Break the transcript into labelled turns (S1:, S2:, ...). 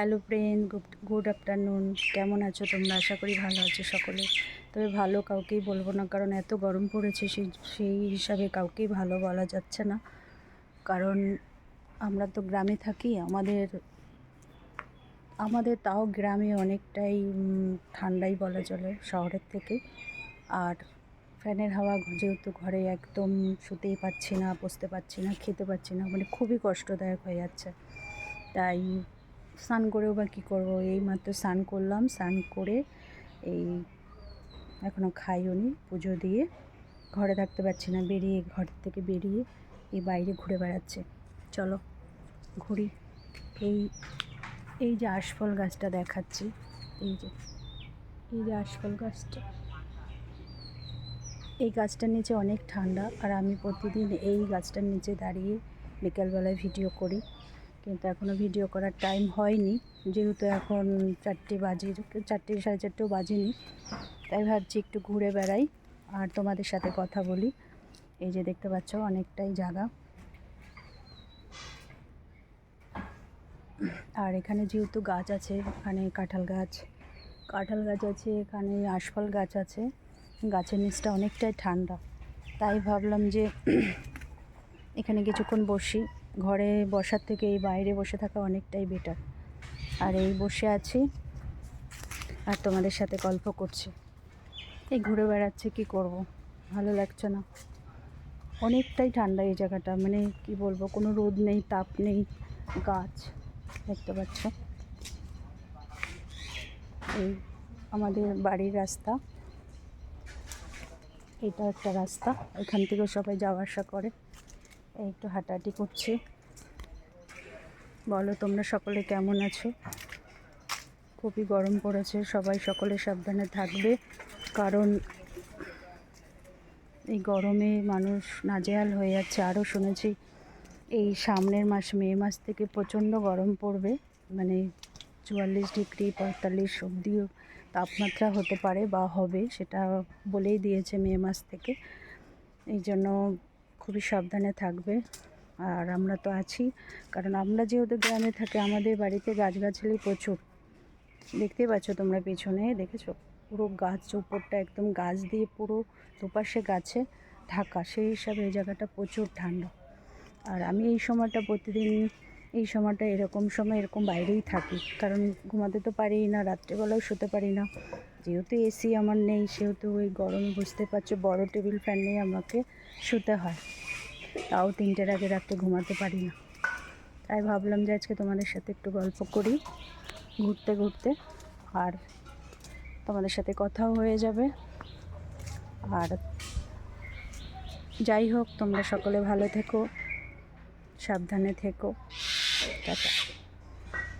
S1: Hello friend good good afternoon কেমন আছো তোমরা? আশা করি ভালো আছো সকলে। তবে ভালো কাউকেই বলব না, কারণ এত গরম পড়েছে, সেই সেই হিসাবে কাউকেই ভালো বলা যাচ্ছে না। কারণ আমরা তো গ্রামে থাকি, আমাদের আমাদের তাও গ্রামে অনেকটাই ঠান্ডাই বলা চলে শহরের থেকে। আর ফ্যানের হাওয়া যেহেতু ঘরে একদম শুতেই পাচ্ছি না, বসতে পারছি না, খেতে পাচ্ছি না মানে খুবই কষ্টদায়ক হয়ে যাচ্ছে। তাই স্নান করেও বা কী করব? এই মাত্র স্নান করলাম, স্নান করে এই এখনও খাইও নি পুজো দিয়ে। ঘরে থাকতে পারছি না, বেরিয়ে ঘর থেকে বেরিয়ে এই বাইরে ঘুরে বেড়াচ্ছে। চলো ঘুরি। এই এই যে আশফল গাছটা দেখাচ্ছি, এই যে এই যে আশফল গাছটা। এই গাছটার নিচে অনেক ঠান্ডা, আর আমি প্রতিদিন এই গাছটার নিচে দাঁড়িয়ে বিকেলবেলায় ভিডিও করি। কিন্তু এখনও ভিডিও করার টাইম হয়নি। যেহেতু এখন চারটে বাজে চারটে সাড়ে চারটেও বাজেনি। তাই ভাবছি একটু ঘুরে বেড়াই আর তোমাদের সাথে কথা বলি। এই যে দেখতে পাচ্ছ, অনেকটাই জায়গা আর এখানে যেহেতু গাছ আছে, এখানে কাঁঠাল গাছ। কাঁঠাল গাছ আছে, এখানে আশফল গাছ আছে। গাছের নিচটা অনেকটাই ঠান্ডা। তাই ভাবলাম যে এখানে কিছুক্ষণ বসি। ঘরে বসার থেকে এই বাইরে বসে থাকা অনেকটাই বেটার আর এই বসে আছি আর তোমাদের সাথে গল্প করছি। এই ঘুরে বেড়াচ্ছে, কি করব? ভালো লাগছে না। অনেকটাই ঠান্ডা এই জায়গাটা মানে কি বলব, কোনো রোদ নেই, তাপ নেই, গাছ, দেখতে পাচ্ছ। এই আমাদের বাড়ির রাস্তা। এটা একটা রাস্তা, এখান থেকে সবাই যাওয়া আসা করে। একটু হাঁটাহাঁটি করছি। বলো, তোমরা সকলে কেমন আছো? খুবই গরম পড়েছে, সবাই সকলে সাবধানে থাকবে। কারণ এই গরমে মানুষ নাজেহাল হয়ে যাচ্ছে। আরও শুনেছি, এই সামনের মাস, মে মাস থেকে প্রচণ্ড গরম পড়বে। মানে চুয়াল্লিশ ডিগ্রি, পঁয়তাল্লিশ অব্দিও তাপমাত্রা হতে পারে বা হবে, সেটা বলেই দিয়েছে মে মাস থেকে। এই জন্য খুবই সাবধানে থাকবে। আর আমরা তো আছি, কারণ আমরা যেহেতু গ্রামে থাকি, আমাদের বাড়িতে গাছগাছালি প্রচুর। দেখতেই পাচ্ছ তোমরা পেছনে, দেখেছ? পুরো গাছ, উপরটা একদম গাছ দিয়ে পুরো দুপাশে গাছে ঢাকা। সেই হিসাবে এই জায়গাটা প্রচুর ঠান্ডা। আর আমি এই সময়টা প্রতিদিন, এই সময়টা এরকম সময় এরকম বাইরেই থাকি। কারণ ঘুমাতে তো পারি না, রাত্রেবেলাও শুতে পারি না। যেহেতু এসি আমার নেই, সেহেতু ওই গরমে বুঝতে পারছ, বড় টেবিল ফ্যান নিয়ে আমাকে শুতে হয়। তাও তিনটের আগে রাত্রে ঘুমাতে পারি না। তাই ভাবলাম যে আজকে তোমাদের সাথে একটু গল্প করি, ঘুরতে ঘুরতে। আর তোমাদের সাথে কথাও হয়ে যাবে। আর যাই হোক, তোমরা সকলে ভালো থেকো, সাবধানে থেকো। টাটা।